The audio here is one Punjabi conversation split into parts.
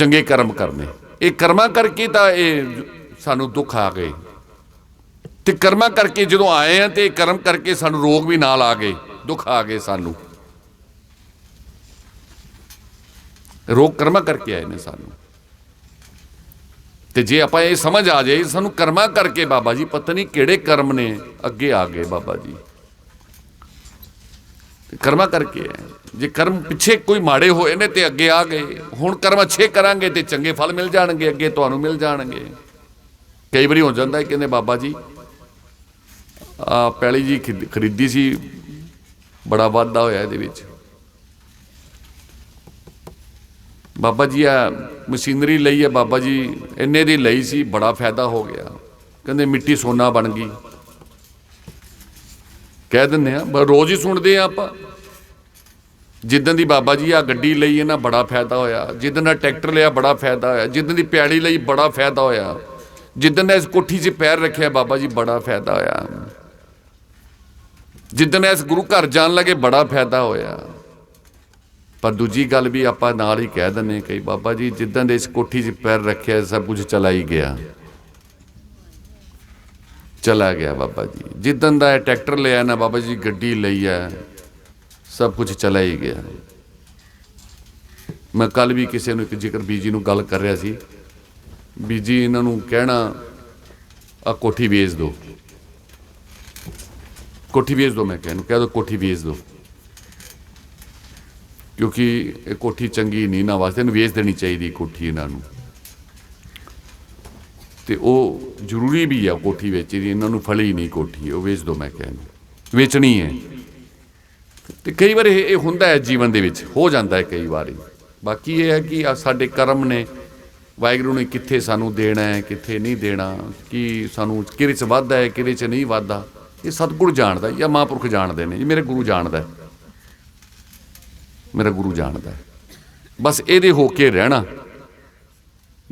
ਚੰਗੇ ਕਰਮ ਕਰਨੇ। ਇਹ ਕਰਮਾਂ ਕਰਕੇ ਤਾਂ ਇਹ ਸਾਨੂੰ ਦੁੱਖ ਆ ਗਏ। ਤੇ ਕਰਮਾਂ ਕਰਕੇ ਜਦੋਂ ਆਏ ਆ ਤੇ ਕਰਮ ਕਰਕੇ ਸਾਨੂੰ ਰੋਗ ਵੀ ਨਾਲ ਆ ਗਏ। ਦੁੱਖ ਆ ਗਏ ਸਾਨੂੰ। ਰੋਗ ਕਰਮਾਂ ਕਰਕੇ ਆਏ ਨੇ ਸਾਨੂੰ। ਤੇ ਜੇ ਆਪਾਂ ਇਹ ਸਮਝ ਆ ਜਾਏ ਸਾਨੂੰ ਕਰਮਾਂ ਕਰਕੇ ਬਾਬਾ ਜੀ, ਪਤਾ ਨਹੀਂ ਕਿਹੜੇ ਕਰਮ ਨੇ ਅੱਗੇ ਆ ਗਏ ਬਾਬਾ ਜੀ। ਕਰਮਾਂ ਕਰਕੇ। ਹੈ ਜੇ ਕਰਮ ਪਿੱਛੇ ਕੋਈ ਮਾੜੇ ਹੋਏ ਨੇ ਤੇ ਅੱਗੇ ਆ ਗਏ। ਹੁਣ ਕਰਮ ਅੱਛੇ ਕਰਾਂਗੇ ਤੇ ਚੰਗੇ ਫਲ ਮਿਲ ਜਾਣਗੇ, ਅੱਗੇ ਤੁਹਾਨੂੰ ਮਿਲ ਜਾਣਗੇ। ਕਈ ਵਾਰੀ ਹੋ ਜਾਂਦਾ ਹੈ ਕਹਿੰਦੇ ਬਾਬਾ ਜੀ, ਆ ਪੈਲੀ ਜੀ ਖਰੀਦ- ਖਰੀਦੀ ਸੀ, ਬੜਾ ਵਾਧਾ ਹੋਇਆ ਇਹਦੇ ਵਿੱਚ। ਬਾਬਾ ਜੀ, ਆ ਮਸ਼ੀਨਰੀ ਲਈ ਹੈ ਬਾਬਾ ਜੀ, ਇੰਨੇ ਦੀ ਲਈ ਸੀ, ਬੜਾ ਫਾਇਦਾ ਹੋ ਗਿਆ। ਕਹਿੰਦੇ ਮਿੱਟੀ ਸੋਨਾ ਬਣ ਗਈ। ਕਹਿ ਦਿੰਦੇ ਆ ਬ- ਰੋਜ਼ ਹੀ ਸੁਣਦੇ ਆ ਆਪਾਂ। ਜਿੱਦਾਂ ਦੀ ਬਾਬਾ ਜੀ ਆ ਗੱਡੀ ਲਈ, ਇਹਨਾਂ ਬੜਾ ਫਾਇਦਾ ਹੋਇਆ। ਜਿੱਦਣ ਦਾ ਟਰੈਕਟਰ ਲਿਆ, ਬੜਾ ਫਾਇਦਾ ਹੋਇਆ। ਜਿੱਦਾਂ ਦੀ ਪਿਆੜੀ ਲਈ, ਬੜਾ ਫਾਇਦਾ ਹੋਇਆ। ਜਿੱਦਣ ਦਾ ਇਸ ਕੋਠੀ 'ਚ ਪੈਰ ਰੱਖਿਆ, ਬਾਬਾ ਜੀ ਬੜਾ ਫਾਇਦਾ ਹੋਇਆ। ਜਿੱਦਣ ਇਸ ਗੁਰੂ ਘਰ ਜਾਣ ਲੱਗੇ, ਬੜਾ ਫਾਇਦਾ ਹੋਇਆ। ਪਰ ਦੂਜੀ ਗੱਲ ਵੀ ਆਪਾਂ ਨਾਲ ਹੀ ਕਹਿ ਦਿੰਨੇ ਕਈ ਬਾਬਾ ਜੀ ਜਿੱਦਾਂ ਦੇ ਇਸ ਕੋਠੀ 'ਚ ਪੈਰ ਰੱਖਿਆ ਸਭ ਕੁਝ ਚਲਾ ਹੀ ਗਿਆ। ਚਲਾ ਗਿਆ ਬਾਬਾ ਜੀ। ਜਿੱਦਣ ਦਾ ਇਹ ਟਰੈਕਟਰ ਲਿਆ ਨਾ ਬਾਬਾ ਜੀ, ਗੱਡੀ ਲਈ ਹੈ ਸਭ ਕੁਝ ਚਲਾ ਹੀ ਗਿਆ। ਮੈਂ ਕੱਲ ਵੀ ਕਿਸੇ ਨੂੰ ਇੱਕ ਜ਼ਿਕਰ ਬੀਜੀ ਨੂੰ ਗੱਲ ਕਰ ਰਿਹਾ ਸੀ। ਬੀਜੀ ਇਹਨਾਂ ਨੂੰ ਕਹਿਣਾ ਆ ਕੋਠੀ ਵੇਚ ਦਿਓ। ਕੋਠੀ ਵੇਚ ਦਿਓ ਮੈਂ ਕਹਿੰਦਾ ਕਹਿ ਦਿਓ ਕੋਠੀ ਵੇਚ ਦਿਓ। ਕਿਉਂਕਿ ਇਹ ਕੋਠੀ ਚੰਗੀ ਨਹੀਂ ਨਾ, ਵਾਸਤੇ ਇਹਨੂੰ ਵੇਚ ਦੇਣੀ ਚਾਹੀਦੀ ਕੋਠੀ ਇਹਨਾਂ ਨੂੰ। ਤੇ ਉਹ ਜ਼ਰੂਰੀ ਵੀ ਆ ਕੋਠੀ ਵੇਚੀ ਦੀ ਇਹਨਾਂ ਨੂੰ ਫਲੀ ਨਹੀਂ ਕੋਠੀ, ਉਹ ਵੇਚ ਦੋ ਮੈਂ ਕਹਿੰਦਾ। ਵੇਚਣੀ ਹੈ। ਤੇ ਕਈ ਵਾਰ ਇਹ ਇਹ ਹੁੰਦਾ ਹੈ ਜੀਵਨ ਦੇ ਵਿੱਚ, ਹੋ ਜਾਂਦਾ ਹੈ ਕਈ ਵਾਰੀ। ਬਾਕੀ ਇਹ ਹੈ ਕਿ ਸਾਡੇ ਕਰਮ ਨੇ, ਵਾਹਿਗੁਰੂ ਨੇ ਕਿੱਥੇ ਸਾਨੂੰ ਦੇਣਾ ਹੈ, ਕਿੱਥੇ ਨਹੀਂ ਦੇਣਾ, ਕਿ ਸਾਨੂੰ ਕਿਹਦੇ ਚ ਵਾਧਾ ਹੈ, ਕਿਹਦੇ ਚ ਨਹੀਂ ਵਾਧਾ। ਇਹ ਸਤਿਗੁਰ ਜਾਣਦਾ ਜਾਂ ਮਹਾਂਪੁਰਖ ਜਾਣਦੇ ਨੇ, ਇਹ ਮੇਰੇ ਗੁਰੂ ਜਾਣਦਾ ਮੇਰਾ ਗੁਰੂ ਜਾਣਦਾ ਬਸ ਇਹਦੇ ਹੋ ਕੇ ਰਹਿਣਾ।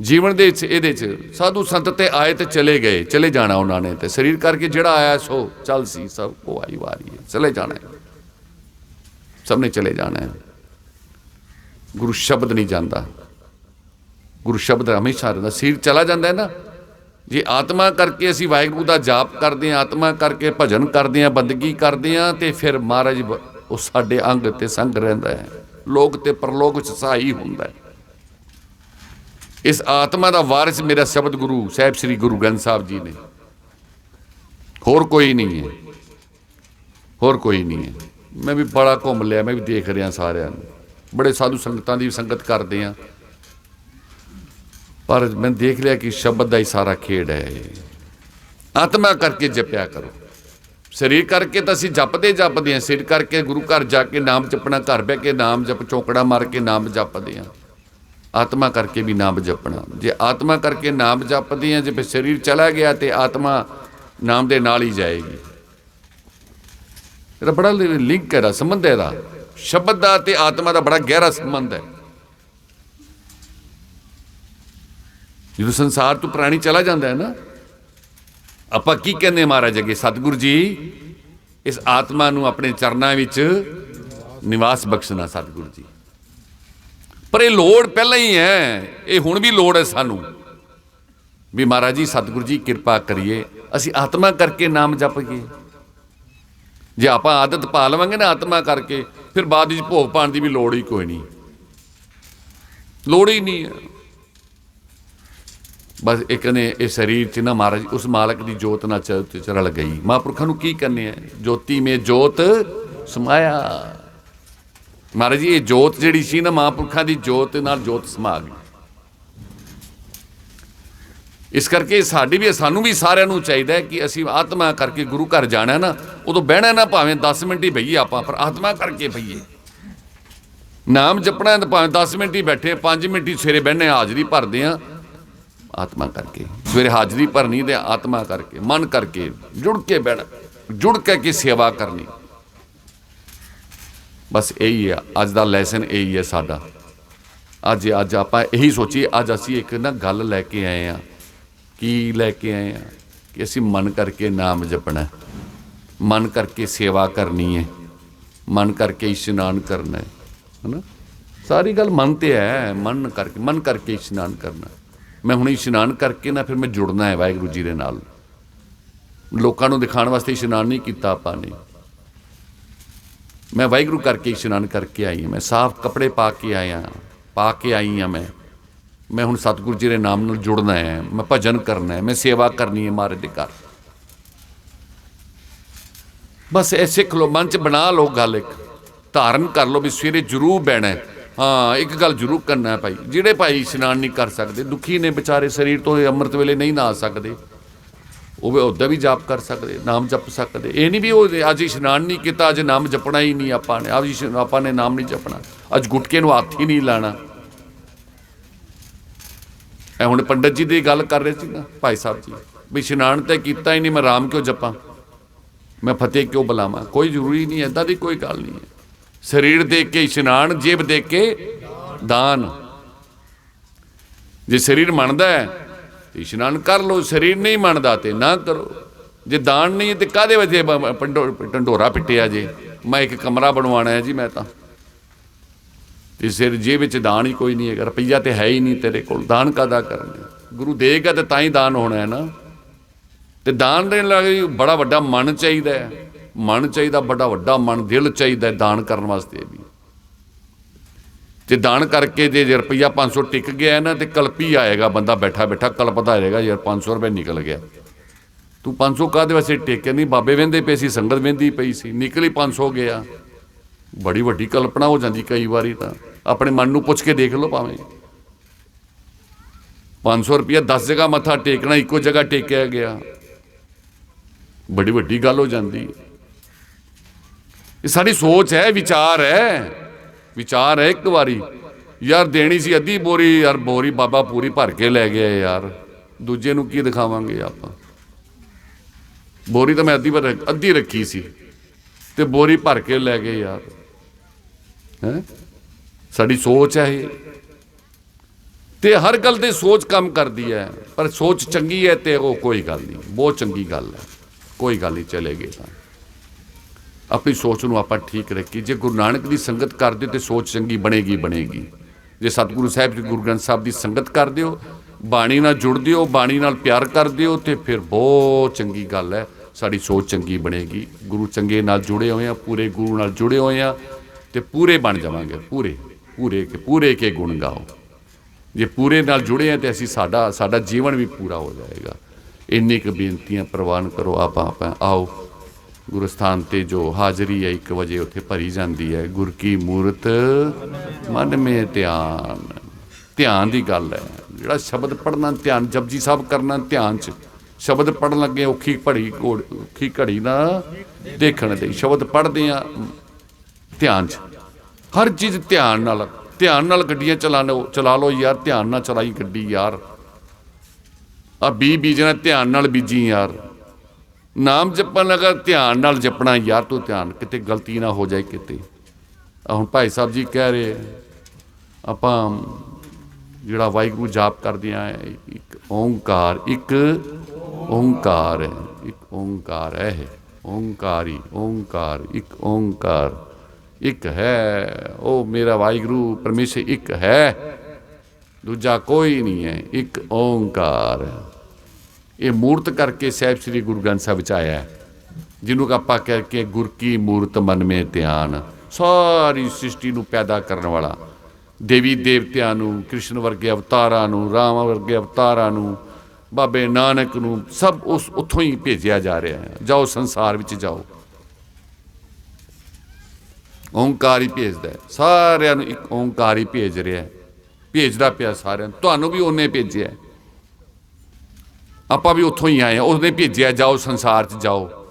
ਜੀਵਨ ਦੇ ਵਿੱਚ, ਇਹਦੇ ਚ ਸਾਧੂ ਸੰਤ ਤੇ ਆਏ ਤੇ ਚਲੇ ਗਏ, ਚਲੇ ਜਾਣਾ ਉਹਨਾਂ ਨੇ ਤੇ ਸਰੀਰ ਕਰਕੇ ਜਿਹੜਾ ਆਇਆ ਸੋ ਚੱਲ ਸੀ ਸਭ ਕੋ ਆਈ ਵਾਰੀ ਹੈ, ਚਲੇ ਜਾਣਾ ਹੈ। ਸਭ ਨੇ ਚਲੇ ਜਾਣਾ ਹੈ। ਗੁਰੂ ਸ਼ਬਦ ਨਹੀਂ ਜਾਂਦਾ। ਗੁਰੂ ਸ਼ਬਦ ਹਮੇਸ਼ਾ ਰਹਿੰਦਾ, ਸਰੀਰ ਚਲਾ ਜਾਂਦਾ ਹੈ ਨਾ। ਜੇ ਆਤਮਾ ਕਰਕੇ ਅਸੀਂ ਵਾਹਿਗੁਰੂ ਦਾ ਜਾਪ ਕਰਦੇ ਹਾਂ, ਆਤਮਾ ਕਰਕੇ ਭਜਨ ਕਰਦੇ ਹਾਂ, ਬੰਦਗੀ ਕਰਦੇ ਹਾਂ, ਤੇ ਫਿਰ ਮਹਾਰਾਜ ਉਹ ਸਾਡੇ ਅੰਗ ਤੇ ਸੰਗ ਰਹਿੰਦਾ ਹੈ। ਲੋਕ ਤੇ ਪਰਲੋਕ 'ਚ ਸਹਾਈ ਹੁੰਦਾ ਹੈ। ਇਸ ਆਤਮਾ ਦਾ ਵਾਰਿਸ ਮੇਰਾ ਸ਼ਬਦ ਗੁਰੂ ਸਾਹਿਬ ਸ੍ਰੀ ਗੁਰੂ ਗ੍ਰੰਥ ਸਾਹਿਬ ਜੀ ਨੇ। ਹੋਰ ਕੋਈ ਨਹੀਂ ਹੈ। ਹੋਰ ਕੋਈ ਨਹੀਂ ਹੈ। ਮੈਂ ਵੀ ਬੜਾ ਘੁੰਮ ਲਿਆ, ਮੈਂ ਵੀ ਦੇਖ ਰਿਹਾ ਸਾਰਿਆਂ ਨੂੰ। ਬੜੇ ਸਾਧੂ ਸੰਗਤਾਂ ਦੀ ਵੀ ਸੰਗਤ ਕਰਦੇ ਆ। ਪਰ ਮੈਂ ਦੇਖ ਲਿਆ ਕਿ ਸ਼ਬਦ ਦਾ ਹੀ ਸਾਰਾ ਖੇਡ ਹੈ ਇਹ। ਆਤਮਾ ਕਰਕੇ ਜਪਿਆ ਕਰੋ। ਸਰੀਰ ਕਰਕੇ ਤਾਂ ਅਸੀਂ ਜਪਦੇ ਜਪਦੇ ਹਾਂ। ਸਿਰ ਕਰਕੇ ਗੁਰੂ ਘਰ ਜਾ ਕੇ ਨਾਮ ਜਪਣਾ, ਘਰ ਬਹਿ ਕੇ ਨਾਮ ਜਪ, ਚੌਕੜਾ ਮਾਰ ਕੇ ਨਾਮ ਜਪਦੇ ਹਾਂ। ਆਤਮਾ ਕਰਕੇ ਵੀ ਨਾਮ ਜਪਣਾ। ਜੇ ਆਤਮਾ ਕਰਕੇ ਨਾਮ ਜਪਦੇ ਹਾਂ, ਜੇ ਫਿਰ ਸਰੀਰ ਚਲਾ ਗਿਆ ਤੇ ਆਤਮਾ ਨਾਮ ਦੇ ਨਾਲ ਹੀ ਜਾਏਗੀ। ਇਹਦਾ ਬੜਾ ਲਿੰਕ ਹੈ ਦਾ ਸੰਬੰਧ ਹੈ ਦਾ ਸ਼ਬਦ ਦਾ ਤੇ ਆਤਮਾ ਦਾ ਬੜਾ ਗਹਿਰਾ ਸੰਬੰਧ ਹੈ। ਜਦੋਂ ਸੰਸਾਰ ਤੋਂ ਪ੍ਰਾਣੀ ਚਲਾ ਜਾਂਦਾ ਹੈ ਨਾ, ਆਪਾਂ ਕੀ ਕਹਿੰਦੇ ਮਹਾਰਾਜ ਅੱਗੇ? ਸਤਿਗੁਰੂ ਜੀ, ਇਸ ਆਤਮਾ ਨੂੰ ਆਪਣੇ ਚਰਨਾਂ ਵਿੱਚ ਨਿਵਾਸ ਬਖਸ਼ਣਾ ਸਤਿਗੁਰੂ ਜੀ। ਪਰ ਇਹ ਲੋੜ ਪਹਿਲਾਂ ਹੀ ਹੈ, ਇਹ ਹੁਣ ਵੀ ਲੋੜ ਹੈ ਸਾਨੂੰ। ਵੀ ਮਹਾਰਾਜ ਜੀ, ਸਤਿਗੁਰੂ ਜੀ, ਕਿਰਪਾ ਕਰੀਏ, ਅਸੀਂ ਆਤਮਾ ਕਰਕੇ ਨਾਮ ਜਪੀਏ ਜੇ ਆਪਾਂ ਆਦਤ ਪਾ ਲਵਾਂਗੇ ਨਾ ਆਤਮਾ ਕਰਕੇ, ਫਿਰ ਬਾਅਦ ਵਿੱਚ ਭੋਗ ਪਾਣ ਦੀ ਵੀ ਲੋੜ ਹੀ ਕੋਈ ਨਹੀਂ। ਲੋੜ ਹੀ ਨਹੀਂ ਹੈ। ਬਸ ਇੱਕ ਨੇ ਇਹ ਸਰੀਰ ਚ ਨਾ ਮਹਾਰਾਜ, ਉਸ ਮਾਲਕ ਦੀ ਜੋਤ ਨਾਲ ਚ ਰਲ ਗਈ। ਮਹਾਂਪੁਰਖਾਂ ਨੂੰ ਕੀ ਕਰਨੇ ਆ? ਜੋਤੀ ਮੇ ਜੋਤ ਸਮਾਇਆ। ਮਹਾਰਾਜ ਜੀ, ਇਹ ਜੋਤ ਜਿਹੜੀ ਸੀ ਨਾ ਮਹਾਂਪੁਰਖਾਂ ਦੀ ਜੋਤ ਨਾਲ ਜੋਤ ਸਮਾ ਗਈ। ਇਸ ਕਰਕੇ ਸਾਡੀ ਵੀ, ਸਾਨੂੰ ਵੀ ਸਾਰਿਆਂ ਨੂੰ ਚਾਹੀਦਾ ਕਿ ਅਸੀਂ ਆਤਮਾ ਕਰਕੇ ਗੁਰੂ ਘਰ ਜਾਣਾ ਨਾ, ਉਦੋਂ ਬਹਿਣਾ ਨਾ ਭਾਵੇਂ 10 ਮਿੰਟ ਹੀ ਬਈਏ ਆਪਾਂ, ਪਰ ਆਤਮਾ ਕਰਕੇ ਬਈਏ। ਨਾਮ ਜਪਣਾ ਤਾਂ ਭਾਵੇਂ 10 ਮਿੰਟ ਹੀ ਬੈਠੇ 5 ਮਿੰਟ ਹੀ ਸਵੇਰੇ ਬਹਿਣੇ ਹਾਜ਼ਰੀ ਭਰਦੇ ਆ ਆਤਮਾ ਕਰਕੇ, ਸਵੇਰੇ ਹਾਜ਼ਰੀ ਭਰਨੀ ਤੇ ਆਤਮਾ ਕਰਕੇ, ਮਨ ਕਰਕੇ ਜੁੜ ਕੇ ਬਹਿਣਾ, ਜੁੜ ਕੇ ਕੀ ਸੇਵਾ ਕਰਨੀ। ਬਸ ਇਹੀ ਆ, ਅੱਜ ਦਾ ਲੈਸਨ ਇਹੀ ਹੈ ਸਾਡਾ। ਅੱਜ ਅੱਜ ਆਪਾਂ ਇਹੀ ਸੋਚੀ ਅੱਜ ਅਸੀਂ ਇੱਕ ਨਾ ਗੱਲ ਲੈ ਕੇ ਆਏ ਆ। ਕੀ ਲੈ ਕੇ ਆਏ ਆ? ਕਿ ਅਸੀਂ ਮਨ ਕਰਕੇ ਨਾਮ ਜਪਣਾ ਮਨ ਕਰਕੇ ਸੇਵਾ ਕਰਨੀ ਹੈ। ਮਨ ਕਰਕੇ ਇਸ਼ਨਾਨ ਕਰਨਾ ਹੈ, ਹਨਾ? ਸਾਰੀ ਗੱਲ ਮਨ ਤੇ ਹੈ, ਮਨ ਕਰਕੇ ਮਨ ਕਰਕੇ ਇਸ਼ਨਾਨ ਕਰਨਾ ਮੈਂ ਹੁਣ ਇਸ਼ਨਾਨ ਕਰਕੇ ਨਾ ਫਿਰ ਮੈਂ ਜੁੜਨਾ ਹੈ ਵਾਹਿਗੁਰੂ ਜੀ ਦੇ ਨਾਲ। ਲੋਕਾਂ ਨੂੰ ਦਿਖਾਉਣ ਵਾਸਤੇ ਇਸ਼ਨਾਨ ਨਹੀਂ ਕੀਤਾ ਆਪਾਂ ਨੇ। ਮੈਂ ਵਾਹਿਗੁਰੂ ਕਰਕੇ ਇਸ਼ਨਾਨ ਕਰਕੇ ਆਈ ਹਾਂ। ਮੈਂ ਸਾਫ਼ ਕੱਪੜੇ ਪਾ ਕੇ ਆਇਆ, ਪਾ ਕੇ ਆਈ ਹਾਂ ਮੈਂ। ਮੈਂ ਹੁਣ ਸਤਿਗੁਰੂ ਜੀ ਦੇ ਨਾਮ ਨਾਲ ਜੁੜਨਾ ਹੈ, ਮੈਂ ਭਜਨ ਕਰਨਾ ਹੈ, ਮੈਂ ਸੇਵਾ ਕਰਨੀ ਹੈ ਮਹਾਰਾਜ ਦੇ ਘਰ। ਬਸ ਇਹ ਸਿੱਖ ਲੋ ਮਨ ਚ ਬਣਾ ਲਓ ਗੱਲ ਇੱਕ। ਧਾਰਨ ਕਰ ਲਓ ਵੀ ਸਵੇਰੇ ਜ਼ਰੂਰ ਬਹਿਣਾ ਹੈ। ਹਾਂ, ਇੱਕ ਗੱਲ ਜ਼ਰੂਰ ਕਰਨਾ ਹੈ ਭਾਈ। ਜਿਹੜੇ ਭਾਈ ਇਸ਼ਨਾਨ ਨਹੀਂ ਕਰ ਸਕਦੇ, ਦੁਖੀ ਨੇ ਵਿਚਾਰੇ, ਸਰੀਰ ਤੋਂ ਅੰਮ੍ਰਿਤ ਵੇਲੇ ਨਹੀਂ ਨਹਾ ਸਕਦੇ। ਉਹ ਵੀ ਉਹਦਾ ਵੀ ਜਾਪ ਕਰ ਸਕਦੇ, ਨਾਮ ਜਪ ਸਕਦੇ। ਇਹ ਨਹੀਂ ਵੀ ਉਹ ਅੱਜ ਇਸ਼ਨਾਨ ਨਹੀਂ ਕੀਤਾ, ਅੱਜ ਨਾਮ ਜਪਣਾ ਹੀ ਨਹੀਂ ਆਪਾਂ ਨੇ। ਅੱਜ ਆਪਾਂ ਨੇ ਨਾਮ ਨਹੀਂ ਜਪਣਾ। ਅੱਜ ਗੁਟਕੇ ਨੂੰ ਹੱਥ ਹੀ ਨਹੀਂ ਲਾਣਾ। ਇਹ ਹੁਣ ਪੰਡਤ ਜੀ ਦੀ ਗੱਲ ਕਰ ਰਹੇ ਸੀ ਨਾ, ਭਾਈ ਸਾਹਿਬ ਜੀ। ਵੀ ਇਸ਼ਨਾਨ ਤੇ ਕੀਤਾ ਹੀ ਨਹੀਂ, ਮੈਂ ਰਾਮ ਕਿਉਂ ਜਪਾਂ? ਮੈਂ ਫਤਿਹ ਕਿਉਂ ਬੁਲਾਵਾਂ? ਕੋਈ ਜ਼ਰੂਰੀ ਨਹੀਂ ਐਦਾਂ ਦੀ ਕੋਈ ਗੱਲ ਨਹੀਂ ਹੈ। ਸਰੀਰ ਦੇ ਕੇ ਇਸ਼ਨਾਨ, ਜੇਬ ਦੇ ਕੇ ਦਾਨ। ਜੇ ਸਰੀਰ ਮੰਨਦਾ ਹੈ ਇਸ਼ਨਾਨ ਕਰ ਲਓ, ਸਰੀਰ ਨਹੀਂ ਮੰਨਦਾ ਤੇ ਨਾ ਕਰੋ। ਜੇ ਦਾਨ ਨਹੀਂ ਹੈ ਤੇ ਕਾਦੇ ਵਜੇ ਢੰਡੋਰਾ ਪਿੱਟਿਆ ਜੇ? ਮੈਂ ਇੱਕ ਕਮਰਾ ਬਣਵਾਉਣਾ ਹੈ ਜੀ, ਮੈਂ ਤਾਂ। ਤੇ ਸਿਰ ਜੇ ਵਿੱਚ ਦਾਨ ਹੀ ਕੋਈ ਨਹੀਂ ਹੈਗਾ, ਰੁਪਈਆ ਤੇ ਹੈ ਹੀ ਨਹੀਂ ਤੇਰੇ ਕੋਲ। ਦਾਨ ਕਾਦਾ ਕਰਨਾ ਗੁਰੂ ਦੇਗਾ ਤੇ ਤਾਂ ਹੀ ਦਾਨ ਹੋਣਾ ਹੈ ਨਾ। ਤੇ ਦਾਨ ਦੇਣ ਲਈ ਬੜਾ ਵੱਡਾ ਮਨ ਚਾਹੀਦਾ ਹੈ। ਮਨ ਚਾਹੀਦਾ, ਬੜਾ ਵੱਡਾ ਮਨ, ਦਿਲ ਚਾਹੀਦਾ ਦਾਨ ਕਰਨ ਵਾਸਤੇ ਵੀ। ਤੇ ਦਾਨ ਕਰਕੇ ਜੇ ਰੁਪਈਆ 500 ਟਿਕ ਗਿਆ ਹੈ ਨਾ ਤੇ ਕਲਪੀ ਆਏਗਾ, ਬੰਦਾ ਬੈਠਾ ਬੈਠਾ ਕਲਪਦਾ ਰਹੇਗਾ, ਯਾਰ 500 ਰੁਪਏ ਨਿਕਲ ਗਿਆ। ਤੂੰ 500 ਕਾਹਦੇ ਵਾਸਤੇ ਟੇਕਿਆ ਨਹੀਂ ਬਾਬੇ ਵਹਿੰਦੇ ਪਏ ਸੀ, ਸੰਗਤ ਵਹਿੰਦੀ ਪਈ ਸੀ, ਨਿਕਲੀ 500 ਗਿਆ। ਬੜੀ ਵੱਡੀ ਕਲਪਨਾ ਹੋ ਜਾਂਦੀ ਕਈ ਵਾਰੀ ਤਾਂ। ਆਪਣੇ ਮਨ ਨੂੰ ਪੁੱਛ ਕੇ ਦੇਖ ਲਓ ਭਾਵੇਂ। 500 ਰੁਪਇਆ 10 ਜਗ੍ਹਾ ਮੱਥਾ ਟੇਕਣਾ, ਇੱਕੋ ਜਗ੍ਹਾ ਟੇਕਿਆ ਗਿਆ। ਬੜੀ ਵੱਡੀ ਗੱਲ ਹੋ ਜਾਂਦੀ। ਇਹ ਸਾਡੀ ਸੋਚ ਹੈ, ਵਿਚਾਰ ਹੈ। ਵਿਚਾਰ ਹੈ ਇੱਕ ਵਾਰੀ। ਯਾਰ ਦੇਣੀ ਸੀ ਅੱਧੀ ਬੋਰੀ, ਯਾਰ ਬੋਰੀ ਬਾਬਾ ਪੂਰੀ ਭਰ ਕੇ ਲੈ ਗਿਆ ਯਾਰ। ਦੂਜੇ ਨੂੰ ਕੀ ਦਿਖਾਵਾਂਗੇ ਆਪਾਂ? ਬੋਰੀ ਤਾਂ ਮੈਂ ਅੱਧੀ ਭਰ ਅੱਧੀ ਰੱਖੀ ਸੀ। ਤੇ ਬੋਰੀ ਭਰ ਕੇ ਲੈ ਗਏ ਯਾਰ। ਹੈ? ਸਾਡੀ ਸੋਚ ਹੈ ਇਹ। ਤੇ ਹਰ ਗੱਲ ਤੇ ਸੋਚ ਕੰਮ ਕਰਦੀ ਹੈ। ਪਰ ਸੋਚ ਚੰਗੀ ਹੈ ਤੇ ਉਹ ਕੋਈ ਗੱਲ ਨਹੀਂ। ਬਹੁਤ ਚੰਗੀ ਗੱਲ ਹੈ। ਕੋਈ ਗੱਲ ਨਹੀਂ, ਚਲੇ ਗਏ ਤਾਂ। ਆਪਣੀ ਸੋਚ ਨੂੰ ਆਪਾਂ ਠੀਕ ਰੱਖੀ ਜੇ ਗੁਰੂ ਨਾਨਕ ਦੀ ਸੰਗਤ ਕਰਦੇ ਹੋ ਤੇ ਸੋਚ ਚੰਗੀ ਬਣੇਗੀ ਬਣੇਗੀ। ਜੇ ਸਤਿਗੁਰੂ ਸਾਹਿਬ ਜੀ ਗੁਰੂ ਗ੍ਰੰਥ ਸਾਹਿਬ ਦੀ ਸੰਗਤ ਕਰਦੇ ਹੋ ਬਾਣੀ ਨਾਲ ਜੁੜਦੇ ਹੋ ਬਾਣੀ ਨਾਲ ਪਿਆਰ ਕਰਦੇ ਹੋ ਤੇ ਫਿਰ ਬਹੁਤ ਚੰਗੀ ਗੱਲ ਹੈ। ਸਾਡੀ ਸੋਚ ਚੰਗੀ ਬਣੇਗੀ। ਗੁਰੂ ਚੰਗੇ ਨਾਲ ਜੁੜੇ ਹੋਏ ਆ ਪੂਰੇ ਗੁਰੂ ਨਾਲ ਜੁੜੇ ਹੋਏ ਆ ਤੇ ਪੂਰੇ ਬਣ ਜਾਵਾਂਗੇ, ਪੂਰੇ ਪੂਰੇ ਕੇ ਪੂਰੇ ਕੇ ਗੁਣ ਗਾਓ। ਜੇ ਪੂਰੇ ਨਾਲ ਜੁੜੇ ਆ ਤੇ ਅਸੀਂ ਸਾਡਾ ਸਾਡਾ ਜੀਵਨ ਵੀ ਪੂਰਾ ਹੋ ਜਾਏਗਾ। ਇੰਨੀ ਕੁ ਬੇਨਤੀਆਂ ਪ੍ਰਵਾਨ ਕਰੋ ਆਪਾਂ ਆਪਾਂ ਆਓ। ਗੁਰਸਥਾਨ ਤੇ ਜੋ ਹਾਜ਼ਰੀ ਹੈ 1 ਵਜੇ ਉੱਥੇ ਭਰੀ ਜਾਂਦੀ ਹੈ। ਗੁਰ ਕੀ ਮੂਰਤ ਮਨ ਮੇ ਧਿਆਨ। ਧਿਆਨ ਦੀ ਗੱਲ ਹੈ। ਜਿਹੜਾ ਸ਼ਬਦ ਪੜਨਾ ਧਿਆਨ ਜਪਜੀ ਸਾਹਿਬ ਕਰਨਾ ਧਿਆਨ ਚ। ਸ਼ਬਦ ਪੜਨ ਲੱਗੇ, ਔਖੀ ਪੜੀ ਔਖੀ ਘੜੀ ਨਾ ਦੇਖਣ ਦੇ। ਸ਼ਬਦ ਪੜਦੇ ਆ, ਧਿਆਨ ਚ। ਹਰ ਚੀਜ਼ ਧਿਆਨ ਨਾਲ ਧਿਆਨ ਨਾਲ ਗੱਡੀਆਂ ਚਲਾਣੋ ਚਲਾ ਲਓ ਯਾਰ, ਧਿਆਨ ਨਾਲ ਚਲਾਈ ਗੱਡੀ ਯਾਰ। ਆ ਬੀ ਬੀਜਣਾ, ਧਿਆਨ ਨਾਲ ਬੀਜੀ ਯਾਰ। ਨਾਮ ਜਪਣ ਲਗਾ ਧਿਆਨ ਨਾਲ ਜਪਣਾ ਯਾਰ ਤੂੰ ਧਿਆਨ ਕਿਤੇ ਗਲਤੀ ਨਾ ਹੋ ਜਾਏ ਕਿਤੇ ਹੁਣ ਭਾਈ ਸਾਹਿਬ ਜੀ ਕਹਿ ਰਹੇ ਆਪਾਂ ਜਿਹੜਾ ਵਾਹਿਗੁਰੂ ਜਾਪ ਕਰਦੇ ਆ, ਇੱਕ ਓੰਕਾਰ ਇੱਕ ਓੰਕਾਰ ਹੈ, ਇੱਕ ਓੰਕਾਰ ਹੈ ਇਹ। ਓੰਕਾਰੀ, ਓੰਕਾਰ, ਇੱਕ ਓੰਕਾਰ, ਇੱਕ ਹੈ, ਉਹ ਮੇਰਾ ਵਾਹਿਗੁਰੂ ਪਰਮੇਸ਼ਰ ਇੱਕ ਹੈ, ਦੂਜਾ ਕੋਈ ਨਹੀਂ ਹੈ, ਇੱਕ ਓੰਕਾਰ ਹੈ ਇਹ ਮੂਰਤ ਕਰਕੇ ਸਾਹਿਬ ਸ੍ਰੀ ਗੁਰੂ ਗ੍ਰੰਥ ਸਾਹਿਬ ਵਿੱਚ ਆਇਆ ਹੈ, ਜਿਹਨੂੰ ਆਪਾਂ ਕਹਿ ਕੇ ਗੁਰ ਕੀ ਮੂਰਤ ਮਨ ਮੇ ਧਿਆਨ, ਸਾਰੀ ਸ੍ਰਿਸ਼ਟੀ ਨੂੰ ਪੈਦਾ ਕਰਨ ਵਾਲਾ। ਦੇਵੀ ਦੇਵਤਿਆਂ ਨੂੰ, ਕ੍ਰਿਸ਼ਨ ਵਰਗੇ ਅਵਤਾਰਾਂ ਨੂੰ ਰਾਮ ਵਰਗੇ ਅਵਤਾਰਾਂ ਨੂੰ, ਬਾਬੇ ਨਾਨਕ ਨੂੰ, ਸਭ ਉਸ ਉੱਥੋਂ ਹੀ ਭੇਜਿਆ ਜਾ ਰਿਹਾ ਹੈ। ਜਾਓ ਸੰਸਾਰ ਵਿੱਚ ਜਾਓ। ਓੰਕਾਰ ਹੀ ਭੇਜਦਾ ਹੈ। ਸਾਰਿਆਂ ਨੂੰ ਇੱਕ ਓੰਕਾਰ ਹੀ ਭੇਜ ਰਿਹਾ ਹੈ। ਭੇਜਦਾ ਪਿਆ ਸਾਰਿਆਂ ਨੂੰ। ਤੁਹਾਨੂੰ ਵੀ ਉਹਨੇ ਭੇਜਿਆ ਹੈ। ਆਪਾਂ ਵੀ ਉੱਥੋਂ ਹੀ ਆਏ ਹਾਂ, ਉਸਨੇ ਭੇਜਿਆ, ਜਾਓ ਸੰਸਾਰ 'ਚ ਜਾਓ।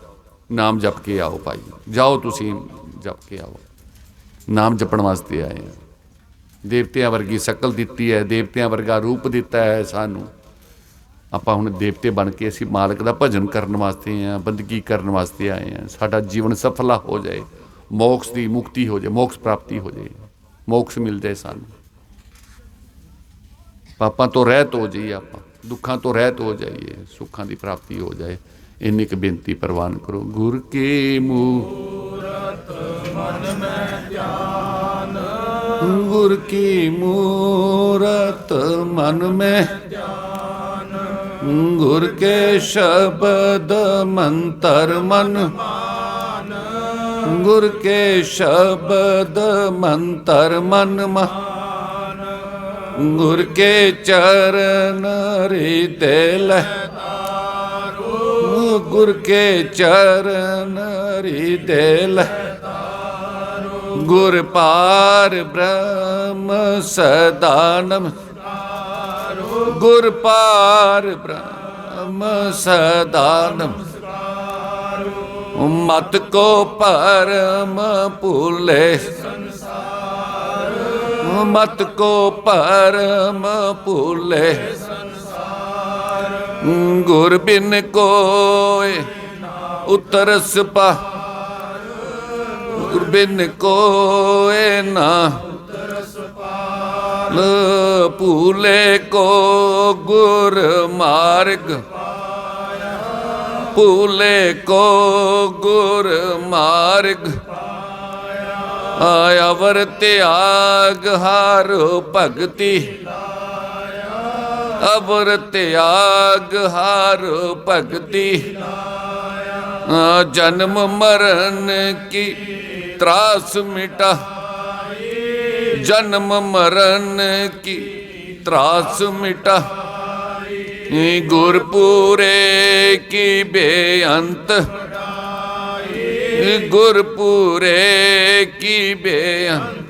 ਨਾਮ ਜਪ ਕੇ ਆਓ ਭਾਈ। ਜਾਓ ਤੁਸੀਂ, ਜਪ ਕੇ ਆਓ। ਨਾਮ ਜਪਣ ਵਾਸਤੇ ਆਏ ਹਾਂ। ਦੇਵਤਿਆਂ ਵਰਗੀ ਸ਼ਕਲ ਦਿੱਤੀ ਹੈ, ਦੇਵਤਿਆਂ ਵਰਗਾ ਰੂਪ ਦਿੱਤਾ ਹੈ ਸਾਨੂੰ। ਆਪਾਂ ਹੁਣ ਦੇਵਤੇ ਬਣ ਕੇ ਅਸੀਂ ਮਾਲਕ ਦਾ ਭਜਨ ਕਰਨ ਵਾਸਤੇ ਆ ਬੰਦਗੀ ਕਰਨ ਵਾਸਤੇ ਆਏ ਆ ਸਾਡਾ ਜੀਵਨ ਸਫਲਾ ਹੋ ਜਾਏ, ਮੋਕਸ ਦੀ ਮੁਕਤੀ ਹੋ ਜਾਏ, ਮੋਕਸ ਪ੍ਰਾਪਤੀ ਹੋ ਜਾਏ। ਮੋਕਸ ਮਿਲ ਜਾਏ ਸਾਨੂੰ। ਪਾਪਾਂ ਤੋਂ ਰਹਿਤ ਹੋ ਜਾਈਏ ਆਪਾਂ। ਦੁੱਖਾਂ ਤੋਂ ਰਹਿਤ ਹੋ ਜਾਈਏ, ਸੁੱਖਾਂ ਦੀ ਪ੍ਰਾਪਤੀ ਹੋ ਜਾਏ, ਇੰਨੀ ਕੁ ਬੇਨਤੀ ਪ੍ਰਵਾਨ ਕਰੋ। ਗੁਰ ਕੇ ਮੂਰਤ ਮਨ ਮੈਂ ਧਿਆਨ। ਗੁਰ ਕੀ ਮੂਰਤ ਮਨ ਮੈਂ ਗੁਰ ਕੇ ਸ਼ਬਦ ਮੰਤਰ ਮਨ ਗੁਰ ਕੇ ਸ਼ਬਦ ਮੰਤਰ ਮਨ ਮਾਨ ਗੁਰ ਕੇ ਚਰਨ ਰੀਤੇ ਲੈ ਗੁਰ ਕੇ ਚਰਨ ਰੀਤੇ ਲੈ ਗੁਰ ਪਾਰ ਬ੍ਰਹਮ ਸਦਾ ਨਮ। ਗੁਰ ਪਾਰ ਬ੍ਰਹਮ ਸਦਾ ਨਮ। ਮਤ ਕੋ ਪਰਮ ਭੂਲੇ। ਮਤ ਕੋ ਪਰਮ ਭੂਲੇ। ਗੁਰ ਬਿਨ ਕੋਇ ਉਤਰਸ ਪਾ ਗੁਰ ਬਿਨ ਕੋਇ ਨਾ ਲ ਭੂਲੇ ਕੋ ਗੁਰ ਮਾਰਗ। ਭੂਲੇ ਕੋ ਗੁਰ ਮਾਰਗ। ਆਇਆ ਤਿਆਗ ਹਰ ਭਗਤੀ। ਅਵਰ ਤਿਆਗ ਹਰ ਭਗਤੀ। ਆ ਜਨਮ ਮਰਨ ਕੀ ਤਰਾਸ ਮਿਟਾ। ਜਨਮ ਮਰਨ ਕੀ ਤਰਾਸ ਮਿਟਾ। ਗੁਰਪੂਰੇ ਕੀ ਬੇਅੰਤ। ਗੁਰਪੂਰੇ ਕੀ ਬੇਅੰਤ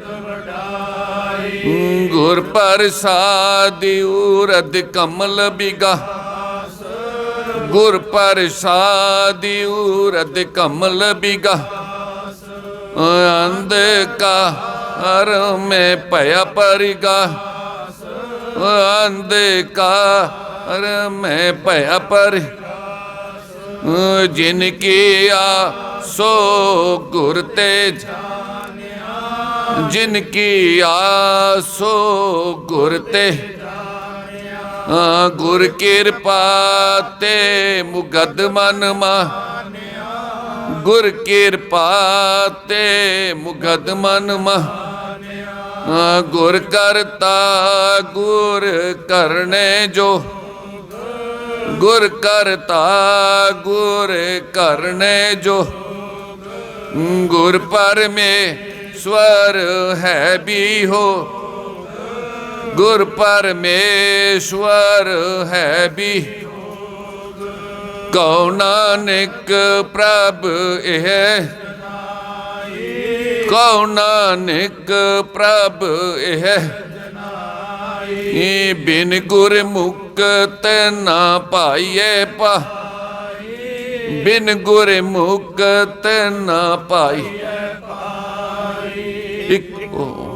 ਗੁਰ ਪ੍ਰਸਾਦਿ ਉਰਦ ਕਮਲ ਬਿਗਾ। ਗੁਰ ਪ੍ਰਸਾਦਿ ਉਰਦ ਕਮਲ ਬਿਗਾ। ਅੰਧ ਕਾ ਹਰ ਮੈਂ ਭਇਆ ਪਰਿਗਾ। ਅੰਧ ਕਾ ਹਰ ਮੈਂ ਭਇਆ ਪਰ। ਜਿਨ ਕੀ ਆ ਸੋ ਗੁਰ ਤੇ ਜਿਨ ਕੀ ਆ ਸੋ ਗੁਰ ਤੇ ਆ ਗੁਰ ਕਿਰਪਾ ਤੇ ਮੁਗਦ ਮਨ ਮਾ। ਗੁਰ ਕਿਰਪਾ ਤੇ ਮੁਗਦ ਮਨ ਮਾ। ਗੁਰ ਕਰਤਾ ਗੁਰ ਕਰਨੇ ਜੋ। ਗੁਰ ਕਰਤਾ ਗੁਰ ਕਰਨੇ ਜੋ। ਗੁਰ ਪਰਮੇਸ਼ਵਰ ਹੈ ਵੀ ਹੋ ਗੁਰ ਪਰਮੇਸ਼ਵਰ ਹੈ ਵੀ ਕਉ ਨਾਨਕ ਪ੍ਰਭ ਇਹ। ਕਉ ਨਾਨਕ ਪ੍ਰਭ ਇਹ। ਏ ਬਿਨ ਗੁਰ ਮੁਕਤ ਨਾ ਪਾਈਏ ਪਾ। ਬਿਨ ਗੁਰ ਮੁਕਤ ਨਾ ਪਾਈ। ਇੱਕ ਓ-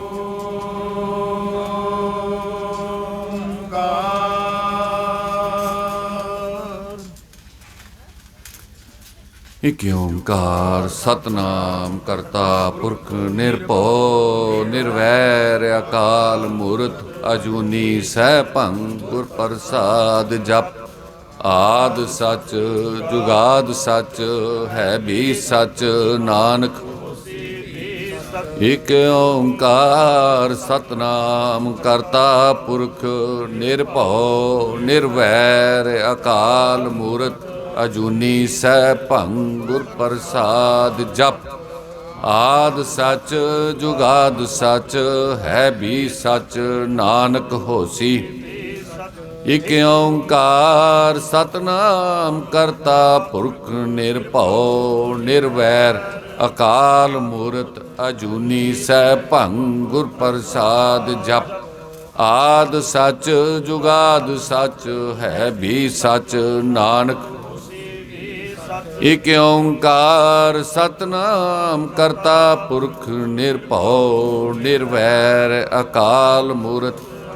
ਇਕ ਓੰਕਾਰ ਸਤਨਾਮ ਕਰਤਾ ਪੁਰਖ ਨਿਰਭਉ, ਨਿਰਵੈਰ ਅਕਾਲ ਮੂਰਤ ਅਜੂਨੀ ਸੈਭੰ ਗੁਰ ਪ੍ਰਸਾਦ ਜਪ। ਆਦ ਸੱਚ, ਜੁਗਾਦ ਸੱਚ, ਹੈ ਵੀ ਸੱਚ ਨਾਨਕ। ਇਕ ਓੰਕਾਰ ਸਤਨਾਮ ਕਰਤਾ ਪੁਰਖ, ਨਿਰਭਉ, ਨਿਰਵੈਰ, ਅਕਾਲ ਮੂਰਤ, ਅਜੂਨੀ ਸੈਭੰ ਗੁਰ ਪ੍ਰਸਾਦ ਜਪ। ਆਦ ਸੱਚ, ਜੁਗਾਦ ਸੱਚ, ਹੈ ਵੀ ਸੱਚ ਨਾਨਕ ਹੋਸੀ। ਇਕ ਓੰਕਾਰ ਸਤਨਾਮ ਕਰਤਾ ਪੁਰਖ ਨਿਰਭਉ ਨਿਰਵੈਰ, ਅਕਾਲ ਮੂਰਤ ਅਜੂਨੀ ਸੈਭੰ ਗੁਰ ਪ੍ਰਸਾਦ ਜਪ। ਆਦ ਸੱਚ ਜੁਗਾਦ ਸੱਚ ਹੈ ਵੀ ਸੱਚ ਨਾਨਕ। ਇਕ ਓੰਕਾਰ ਸਤਨਾਮ ਕਰਤਾ ਪੁਰਖ ਨਿਰਭਉ ਨਿਰਵੈਰ, ਅਕਾਲ ਮੂਰਤ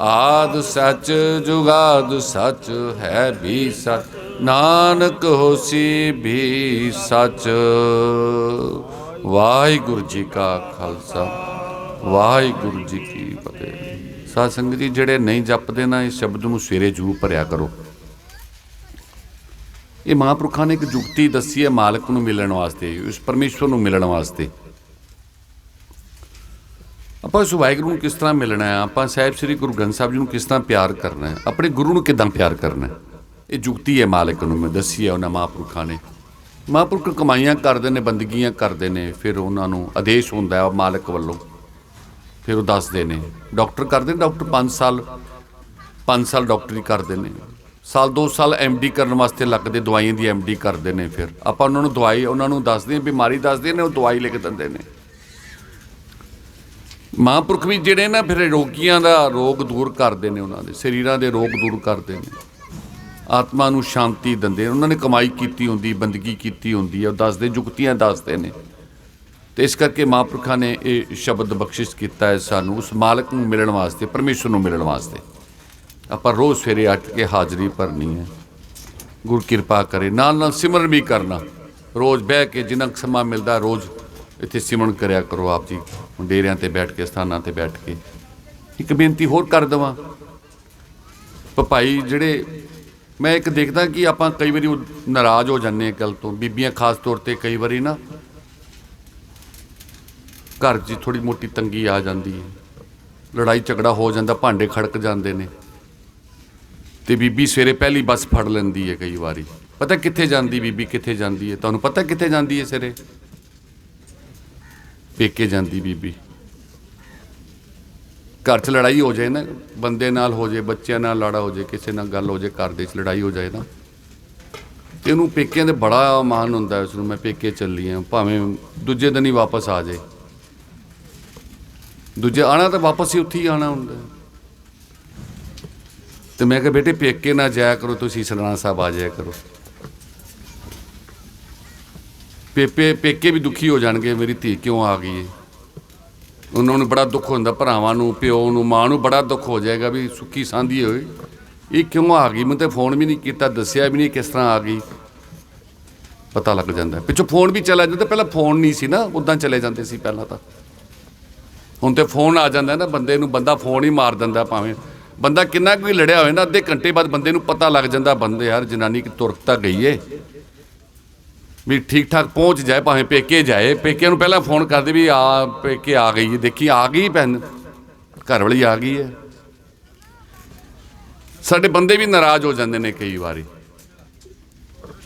ਆਦ ਸੱਚ ਜੁਗਾਦ ਸੱਚ ਹੈ ਵੀ ਸੱਚ, ਨਾਨਕ ਹੋਸੀ ਵੀ ਸੱਚ। ਵਾਹਿਗੁਰੂ ਜੀ ਕਾ ਖਾਲਸਾ, ਵਾਹਿਗੁਰੂ ਜੀ ਕੀ ਫਤਿਹ। ਸਾਧ ਸੰਗਤ ਜੀ, ਜਿਹੜੇ ਨਹੀਂ ਜਪਦੇ ਨਾ ਇਸ ਸ਼ਬਦ ਨੂੰ ਸਵੇਰੇ ਜੂ ਭਰਿਆ ਕਰੋ। ਇਹ ਮਹਾਂਪੁਰਖਾਂ ਨੇ ਇੱਕ ਜੁਗਤੀ ਦੱਸੀ ਹੈ ਮਾਲਕ ਨੂੰ ਮਿਲਣ ਵਾਸਤੇ ਉਸ ਪਰਮੇਸ਼ਵਰ ਨੂੰ ਮਿਲਣ ਵਾਸਤੇ। ਆਪਾਂ ਉਸ ਵਾਹਿਗੁਰੂ ਨੂੰ ਕਿਸ ਤਰ੍ਹਾਂ ਮਿਲਣਾ ਹੈ? ਆਪਾਂ ਸਾਹਿਬ ਸ੍ਰੀ ਗੁਰੂ ਗ੍ਰੰਥ ਸਾਹਿਬ ਜੀ ਨੂੰ ਕਿਸ ਤਰ੍ਹਾਂ ਪਿਆਰ ਕਰਨਾ ਹੈ? ਆਪਣੇ ਗੁਰੂ ਨੂੰ ਕਿਦਾਂ ਪਿਆਰ ਕਰਨਾ ਹੈ? ਇਹ ਜੁਗਤੀ ਹੈ ਮਾਲਕ ਨੂੰ, ਮੈਂ ਦੱਸੀ ਹੈ ਉਹਨਾਂ ਮਹਾਂਪੁਰਖਾਂ ਨੇ। ਮਹਾਂਪੁਰਖ ਕਮਾਈਆਂ ਕਰਦੇ ਨੇ, ਬੰਦਗੀਆਂ ਕਰਦੇ ਨੇ, ਫਿਰ ਉਹਨਾਂ ਨੂੰ ਆਦੇਸ਼ ਹੁੰਦਾ ਹੈ ਮਾਲਕ ਵੱਲੋਂ। ਫਿਰ ਉਹ ਦੱਸਦੇ ਨੇ, ਡਾਕਟਰ ਕਰਦੇ ਨੇ, ਡਾਕਟਰ 5 ਸਾਲ 5 ਸਾਲ ਡਾਕਟਰੀ ਕਰਦੇ ਨੇ। ਸਾਲ 2 ਸਾਲ ਡੀ ਕਰਨ ਵਾਸਤੇ ਲੱਗਦੇ ਦਵਾਈਆਂ ਦੀ ਡੀ ਕਰਦੇ ਨੇ ਫਿਰ। ਆਪਾਂ ਉਹਨਾਂ ਨੂੰ ਦਵਾਈ, ਉਹਨਾਂ ਨੂੰ ਦੱਸਦੇ ਹਾਂ ਬਿਮਾਰੀ ਦੱਸਦੇ ਨੇ, ਉਹ ਦਵਾਈ ਲਿਖ ਦਿੰਦੇ ਨੇ। ਮਹਾਂਪੁਰਖ ਵੀ ਜਿਹੜੇ ਨਾ ਫਿਰ ਰੋਗੀਆਂ ਦਾ ਰੋਗ ਦੂਰ ਕਰਦੇ ਨੇ ਉਹਨਾਂ ਦੇ, ਸਰੀਰਾਂ ਦੇ ਰੋਗ ਦੂਰ ਕਰਦੇ ਨੇ। ਆਤਮਾ ਨੂੰ ਸ਼ਾਂਤੀ ਦਿੰਦੇ ਨੇ। ਉਹਨਾਂ ਨੇ ਕਮਾਈ ਕੀਤੀ ਹੁੰਦੀ, ਬੰਦਗੀ ਕੀਤੀ ਹੁੰਦੀ ਹੈ, ਉਹ ਦੱਸਦੇ, ਜੁਗਤੀਆਂ ਦੱਸਦੇ ਨੇ। ਤੇ ਇਸ ਕਰਕੇ ਮਹਾਂਪੁਰਖਾਂ ਨੇ ਇਹ ਸ਼ਬਦ ਬਖਸ਼ਿਸ਼ ਕੀਤਾ ਹੈ ਸਾਨੂੰ, ਉਸ ਮਾਲਕ ਨੂੰ ਮਿਲਣ ਵਾਸਤੇ ਪਰਮੇਸ਼ਵਰ ਨੂੰ ਮਿਲਣ ਵਾਸਤੇ। ਆਪਾਂ ਰੋਜ਼ ਸਵੇਰੇ ਉੱਠ ਕੇ ਹਾਜ਼ਰੀ ਭਰਨੀ ਹੈ। ਗੁਰ ਕਿਰਪਾ ਕਰੇ ਨਾਲ ਨਾਲ ਸਿਮਰਨ ਵੀ ਕਰਨਾ। ਰੋਜ਼ ਬਹਿ ਕੇ ਜਿੰਨਾ ਕੁ ਸਮਾਂ ਮਿਲਦਾ, ਰੋਜ਼ ਇੱਥੇ ਸਿਮਰਨ ਕਰਿਆ ਕਰੋ ਆਪ ਜੀ ਡੇਰਿਆਂ ਤੇ ਬੈਠ ਕੇ, ਸਥਾਨਾਂ ਤੇ ਬੈਠ ਕੇ। ਇੱਕ ਬੇਨਤੀ ਹੋਰ ਕਰ ਦਵਾਂ। ਭਾਈ ਜਿਹੜੇ, ਮੈਂ ਇੱਕ ਦੇਖਦਾ ਕਿ ਆਪਾਂ ਕਈ ਵਾਰੀ ਉਹ ਨਾਰਾਜ਼ ਹੋ ਜਾਂਦੇ ਆ ਗੱਲ ਤੋਂ। ਬੀਬੀਆਂ ਖਾਸ ਤੌਰ ਤੇ ਕਈ ਵਾਰੀ ਨਾ, ਘਰ 'ਚ ਥੋੜੀ ਮੋਟੀ ਤੰਗੀ ਆ ਜਾਂਦੀ ਹੈ। ਲੜਾਈ ਝਗੜਾ ਹੋ ਜਾਂਦਾ, ਭਾਂਡੇ ਖੜਕ ਜਾਂਦੇ ਨੇ। ਤੇ ਬੀਬੀ ਸਵੇਰੇ ਪਹਿਲੀ ਬੱਸ ਫੜ ਲੈਂਦੀ ਹੈ ਕਈ ਵਾਰੀ। ਪਤਾ ਕਿੱਥੇ ਜਾਂਦੀ ਬੀਬੀ, ਕਿੱਥੇ ਜਾਂਦੀ ਹੈ? ਤੁਹਾਨੂੰ ਪਤਾ ਕਿੱਥੇ ਜਾਂਦੀ ਹੈ ਸਵੇਰੇ? ਪੇਕੇ ਜਾਂਦੀ ਬੀਬੀ। ਘਰ 'ਚ ਲੜਾਈ ਹੋ ਜਾਏ ਨਾ, ਬੰਦੇ ਨਾਲ ਹੋ ਜਾਏ, ਬੱਚਿਆਂ ਨਾਲ ਲੜਾ ਹੋ ਜਾਏ, ਕਿਸੇ ਨਾਲ ਗੱਲ ਹੋ ਜਾਏ, ਘਰ ਦੇ 'ਚ ਲੜਾਈ ਹੋ ਜਾਏ ਨਾ। ਤੇ ਉਹਨੂੰ ਪੇਕਿਆਂ ਦੇ ਬੜਾ ਮਾਣ ਹੁੰਦਾ ਉਸ ਨੂੰ ਮੈਂ ਪੇਕੇ ਚੱਲੀ ਆ, ਭਾਵੇਂ ਦੂਜੇ ਦਿਨ ਹੀ ਵਾਪਸ ਆ ਜਾਏ। ਦੂਜੇ ਆਣਾ ਤਾਂ ਵਾਪਸ ਹੀ ਉੱਥੇ ਹੀ ਆਣਾ ਹੁੰਦਾ ਤੇ ਮੈਂ ਕਿਹਾ ਬੇਟੇ, ਪੇਕੇ ਨਾ ਜਾਇਆ ਕਰੋ, ਤੁਸੀਂ ਸਲਾਣਾ ਸਾਹਿਬ ਆ ਜਾਇਆ ਕਰੋ। ਪੇਪੇ ਪੇਕੇ ਵੀ ਦੁਖੀ ਹੋ ਜਾਣਗੇ, ਮੇਰੀ ਧੀ ਕਿਉਂ ਆ ਗਈ ਹੈ ਉਹਨਾਂ ਨੂੰ ਬੜਾ ਦੁੱਖ ਹੁੰਦਾ, ਭਰਾਵਾਂ ਨੂੰ, ਪਿਓ ਨੂੰ, ਮਾਂ ਨੂੰ ਬੜਾ ਦੁੱਖ ਹੋ ਜਾਏਗਾ ਵੀ ਸੁੱਕੀ ਸਾਂਦੀ ਹੋਈ। ਇਹ ਕਿਉਂ ਆ ਗਈ? ਮੈਂ ਤੇ ਫੋਨ ਵੀ ਨਹੀਂ ਕੀਤਾ, ਦੱਸਿਆ ਵੀ ਨਹੀਂ ਕਿਸ ਤਰ੍ਹਾਂ ਆ ਗਈ। ਪਤਾ ਲੱਗ ਜਾਂਦਾ। ਪਿੱਛੋਂ ਫੋਨ ਵੀ ਚਲਾ ਜਾਂਦਾ, ਪਹਿਲਾਂ ਫੋਨ ਨਹੀਂ ਸੀ ਨਾ ਉਦਾਂ ਚਲੇ ਜਾਂਦੇ ਸੀ ਪਹਿਲਾਂ ਤਾਂ। ਹੁਣ ਤੇ ਫੋਨ ਆ ਜਾਂਦਾ ਨਾ, ਬੰਦੇ ਨੂੰ ਬੰਦਾ ਫੋਨ ਹੀ ਮਾਰ ਦਿੰਦਾ ਭਾਵੇਂ। ਬੰਦਾ ਕਿੰਨਾ ਕੁ ਲੜਿਆ ਹੋਵੇ ਨਾ, ਅੱਧੇ ਘੰਟੇ ਬਾਅਦ ਬੰਦੇ ਨੂੰ ਪਤਾ ਲੱਗ ਜਾਂਦਾ, ਬੰਦੇ ਯਾਰ ਜਨਾਨੀ ਕਿ ਤੁਰਕ ਤਾਂ ਗਈ ਏ। ਵੀ ਠੀਕ ਠਾਕ ਪਹੁੰਚ ਜਾਏ, ਭਾਵੇਂ ਪੇਕੇ ਜਾਏ। ਪੇਕੇ ਨੂੰ ਪਹਿਲਾਂ ਫੋਨ ਕਰਦੇ ਵੀ ਆ, ਪੇਕੇ ਆ ਗਈ ਦੇਖੀ, ਆ ਗਈ ਭੈਣ। ਘਰ ਵਾਲੀ ਆ ਗਈ ਹੈ। ਸਾਡੇ ਬੰਦੇ ਵੀ ਨਾਰਾਜ਼ ਹੋ ਜਾਂਦੇ ਨੇ ਕਈ ਵਾਰੀ।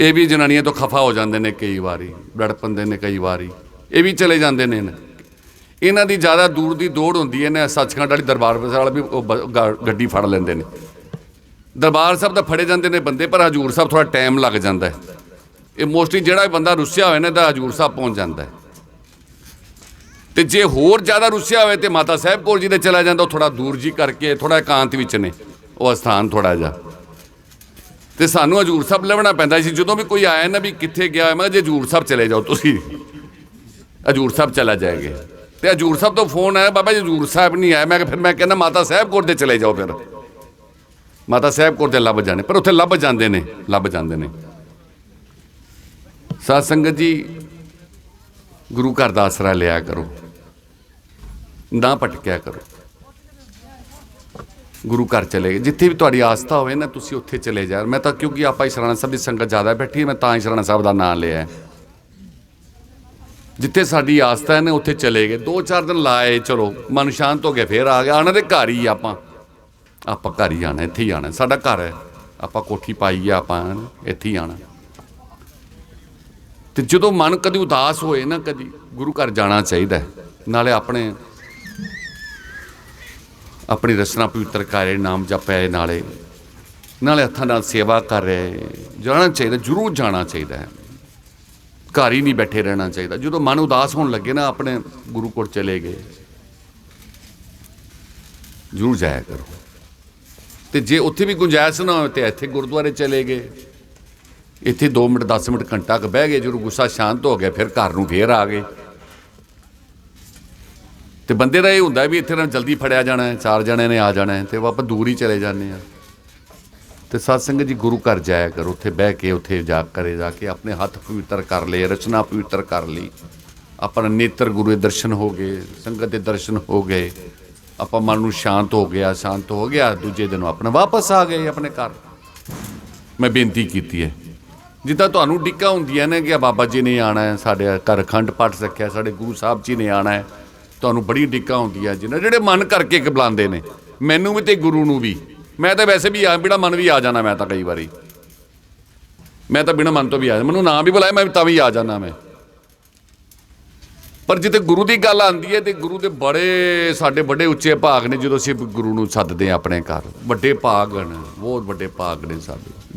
ਇਹ ਵੀ ਜਨਾਨੀਆਂ ਤੋਂ ਖਫਾ ਹੋ ਜਾਂਦੇ ਨੇ ਕਈ ਵਾਰੀ। ਲੜ ਨੇ ਕਈ ਵਾਰੀ। ਇਹ ਵੀ ਚਲੇ ਜਾਂਦੇ ਨੇ ਇਹਨਾਂ। ਦੀ ਜ਼ਿਆਦਾ ਦੂਰ ਦੀ ਦੌੜ ਹੁੰਦੀ ਹੈ ਨਾ, ਸੱਚਖੰਡ ਵਾਲੀ ਦਰਬਾਰ ਵਾਲਾ ਵੀ ਉਹ ਬ- ਗੱਡੀ ਫੜ ਲੈਂਦੇ ਨੇ। ਦਰਬਾਰ ਸਾਹਿਬ ਦਾ ਫੜੇ ਜਾਂਦੇ ਨੇ ਬੰਦੇ, ਪਰ ਹਜੂਰ ਸਾਹਿਬ ਥੋੜਾ ਟਾਈਮ ਲੱਗ ਜਾਂਦਾ ਹੈ। ਇਹ ਮੋਸਟਲੀ ਜਿਹੜਾ ਵੀ ਬੰਦਾ ਰੁੱਸਿਆ ਹੋਇਆ ਨਾ ਤਾਂ ਹਜੂਰ ਸਾਹਿਬ ਪਹੁੰਚ ਜਾਂਦਾ ਹੈ। ਤੇ ਜੇ ਹੋਰ ਜ਼ਿਆਦਾ ਰੁੱਸਿਆ ਹੋਵੇ ਤੇ ਮਾਤਾ ਸਾਹਿਬ ਕੋਲ ਜੀ ਦੇ ਚਲਾ ਜਾਂਦਾ, ਉਹ ਥੋੜਾ ਦੂਰ ਜੀ ਕਰਕੇ ਥੋੜਾ ਇਕਾਂਤ ਵਿੱਚ ਨੇ। ਉਹ ਸਥਾਨ ਥੋੜਾ ਜਿਹਾ। ਤੇ ਸਾਨੂੰ ਹਜੂਰ ਸਾਹਿਬ ਲੱਭਣਾ ਪੈਂਦਾ ਸੀ। ਜਦੋਂ ਵੀ ਕੋਈ ਆਇਆ ਨਾ ਵੀ ਕਿੱਥੇ ਗਿਆ, ਮੈਂ ਕਿਹਾ, ਜੀ ਹਜੂਰ ਸਾਹਿਬ ਚਲੇ ਜਾਓ ਤੁਸੀਂ। ਹਜੂਰ ਸਾਹਿਬ ਚਲਾ ਜਾਏਗੇ। ਤੇ ਹਜੂਰ ਸਾਹਿਬ ਤੋਂ ਫੋਨ ਆਇਆ, ਬਾਬਾ ਜੀ, ਹਜੂਰ ਸਾਹਿਬ ਨਹੀਂ ਆਇਆ। ਮੈਂ ਕਿਹਾ, ਫਿਰ ਮੈਂ ਕਹਿੰਦਾ, ਮਾਤਾ ਸਾਹਿਬ ਕੋਲ 'ਤੇ ਚਲੇ ਜਾਓ ਫਿਰ। ਮਾਤਾ ਸਾਹਿਬ ਕੋਲ 'ਤੇ ਲੱਭ ਜਾਣੇ ਪਰ ਉੱਥੇ ਲੱਭ ਜਾਂਦੇ ਨੇ, ਲੱਭ ਜਾਂਦੇ ਨੇ। ਸਾਧ ਸੰਗਤ ਜੀ, ਗੁਰੂ ਘਰ ਦਾ ਆਸਰਾ ਲਿਆ ਕਰੋ। ਨਾ ਭਟਕਿਆ ਕਰੋ। ਗੁਰੂ ਘਰ ਚਲੇ ਗਏ। ਜਿੱਥੇ ਵੀ ਤੁਹਾਡੀ ਆਸਥਾ ਹੋਵੇ ਨਾ, ਤੁਸੀਂ ਉੱਥੇ ਚਲੇ ਜਾ ਮੈਂ ਤਾਂ ਕਿਉਂਕਿ ਆਪਾਂ ਹੀ ਇਸਰਾਣਾ ਸਾਹਿਬ ਦੀ ਸੰਗਤ ਜ਼ਿਆਦਾ ਬੈਠੀ ਮੈਂ ਤਾਂ ਹੀ ਇਸਰਾਣਾ ਸਾਹਿਬ ਦਾ ਨਾਮ ਲਿਆ ਜਿੱਥੇ ਸਾਡੀ ਆਸਥਾ ਹੈ ਨਾ, ਉੱਥੇ ਚਲੇ ਗਏ। ਦੋ ਚਾਰ ਦਿਨ ਲਾਏ, ਚਲੋ, ਮਨ ਸ਼ਾਂਤ ਹੋ ਗਿਆ ਫੇਰ ਆ ਗਿਆ ਆਣਾ ਦੇ ਘਰ ਹੀ ਆਪਾਂ। ਆਪਾਂ ਘਰ ਹੀ ਆਣਾ ਇੱਥੇ ਹੀ ਆਣਾ ਸਾਡਾ ਘਰ ਹੈ। ਆਪਾਂ ਕੋਠੀ ਪਾਈ ਆ ਆਪਾਂ, ਇੱਥੇ ਹੀ ਆਣਾ ਤੇ ਜਦੋਂ ਮਨ ਕਦੀ ਉਦਾਸ ਹੋਏ ਨਾ, ਕਦੀ ਗੁਰੂ ਘਰ ਜਾਣਾ ਚਾਹੀਦਾ ਨਾਲੇ ਆਪਣੇ ਆਪਣੀ ਰਸਨਾ ਪਵਿੱਤਰ ਕਰੇ ਨਾਮ ਜਪਿਆ ਨਾਲੇ ਨਾਲੇ ਹੱਥਾਂ ਨਾਲ ਸੇਵਾ ਕਰ ਰਹੇ, ਜਾਣਾ ਚਾਹੀਦਾ, ਜਰੂਰ ਜਾਣਾ ਚਾਹੀਦਾ ਹੈ। ਘਰ ਹੀ ਨਹੀਂ ਬੈਠੇ ਰਹਿਣਾ ਚਾਹੀਦਾ। ਜਦੋਂ ਮਨ ਉਦਾਸ ਹੋਣ ਲੱਗੇ ਨਾ, ਆਪਣੇ ਗੁਰੂ ਕੋਲ ਚਲੇ ਗਏ, ਜਰੂਰ ਜਾਇਆ ਕਰੋ। ਤੇ ਜੇ ਉੱਥੇ ਵੀ ਗੁੰਜਾਇਸ਼ ਨਾ ਹੋਵੇ, ਤੇ ਇੱਥੇ ਗੁਰਦੁਆਰੇ ਚਲੇ ਗਏ। ਇੱਥੇ 2 ਮਿੰਟ 10 ਮਿੰਟ, ਘੰਟਾ ਕੁ ਬਹਿ ਗਏ, ਜਦੋਂ ਗੁੱਸਾ ਸ਼ਾਂਤ ਹੋ ਗਿਆ, ਫਿਰ ਘਰ ਨੂੰ ਫੇਰ ਆ ਗਏ। ਤੇ ਬੰਦੇ ਦਾ ਇਹ ਹੁੰਦਾ ਵੀ ਇੱਥੇ ਨਾ ਜਲਦੀ ਫੜਿਆ ਜਾਣਾ ਹੈ, ਚਾਰ ਜਣੇ ਨੇ ਆ ਜਾਣਾ ਹੈ, ਤੇ ਆਪਾਂ ਦੂਰ ਹੀ ਚਲੇ ਜਾਂਦੇ ਆ ਤੇ ਸਤ ਸੰਗਤ ਜੀ, ਗੁਰੂ ਘਰ ਜਾਇਆ ਕਰ, ਉੱਥੇ ਬਹਿ ਕੇ, ਉੱਥੇ ਜਾ ਕਰੇ ਜਾ ਕੇ ਆਪਣੇ ਹੱਥ ਪਵਿੱਤਰ ਕਰ ਲਏ, ਰਚਨਾ ਪਵਿੱਤਰ ਕਰ ਲਈ। ਆਪਣਾ ਨੇਤਰ ਗੁਰੂ ਦੇ ਦਰਸ਼ਨ ਹੋ ਗਏ, ਸੰਗਤ ਦੇ ਦਰਸ਼ਨ ਹੋ ਗਏ। ਆਪਾਂ ਮਨ ਨੂੰ ਸ਼ਾਂਤ ਹੋ ਗਿਆ, ਸ਼ਾਂਤ ਹੋ ਗਿਆ, ਦੂਜੇ ਦਿਨ ਆਪਣਾ ਵਾਪਸ ਆ ਗਏ ਆਪਣੇ ਘਰ। ਮੈਂ ਬੇਨਤੀ ਕੀਤੀ ਹੈ ਜਿੱਦਾਂ ਤੁਹਾਨੂੰ ਡਿੱਕਾ ਹੁੰਦੀਆਂ ਨੇ ਕਿ ਆ ਬਾਬਾ ਜੀ ਨੇ ਆਣਾ ਹੈ, ਸਾਡੇ ਘਰ ਅਖੰਡ ਪਾਠ ਰੱਖਿਆ ਸਾਡੇ ਗੁਰੂ ਸਾਹਿਬ ਜੀ ਨੇ ਆਣਾ ਹੈ, ਤੁਹਾਨੂੰ ਬੜੀ ਡਿੱਕਾ ਹੁੰਦੀਆਂ ਜਿਹਨਾਂ ਜਿਹੜੇ ਮਨ ਕਰਕੇ ਕਿ ਬੁਲਾਉਂਦੇ ਨੇ, ਮੈਨੂੰ ਵੀ ਤੇ ਗੁਰੂ ਨੂੰ ਵੀ। ਮੈਂ ਤਾਂ ਵੈਸੇ ਵੀ ਆ, ਬਿਨਾ ਮਨ ਵੀ ਆ ਜਾਣਾ ਮੈਂ ਤਾਂ ਕਈ ਵਾਰੀ। ਮੈਂ ਤਾਂ ਬਿਨਾ ਮਨ ਤੋਂ ਵੀ ਆ, ਮੈਨੂੰ ਨਾ ਵੀ ਬੁਲਾਇਆ, ਮੈਂ ਤਾਂ ਵੀ ਆ ਜਾਣਾ ਮੈਂ। ਪਰ ਜਿੱਥੇ ਗੁਰੂ ਦੀ ਗੱਲ ਆਉਂਦੀ ਹੈ ਤੇ ਗੁਰੂ ਦੇ ਬੜੇ, ਸਾਡੇ ਵੱਡੇ ਉੱਚੇ ਭਾਗ ਨੇ, ਜਦੋਂ ਅਸੀਂ ਗੁਰੂ ਨੂੰ ਸੱਦਦੇ ਹਾਂ ਆਪਣੇ ਘਰ, ਵੱਡੇ ਭਾਗ ਹਨ, ਬਹੁਤ ਵੱਡੇ ਭਾਗ ਨੇ ਸਾਡੇ।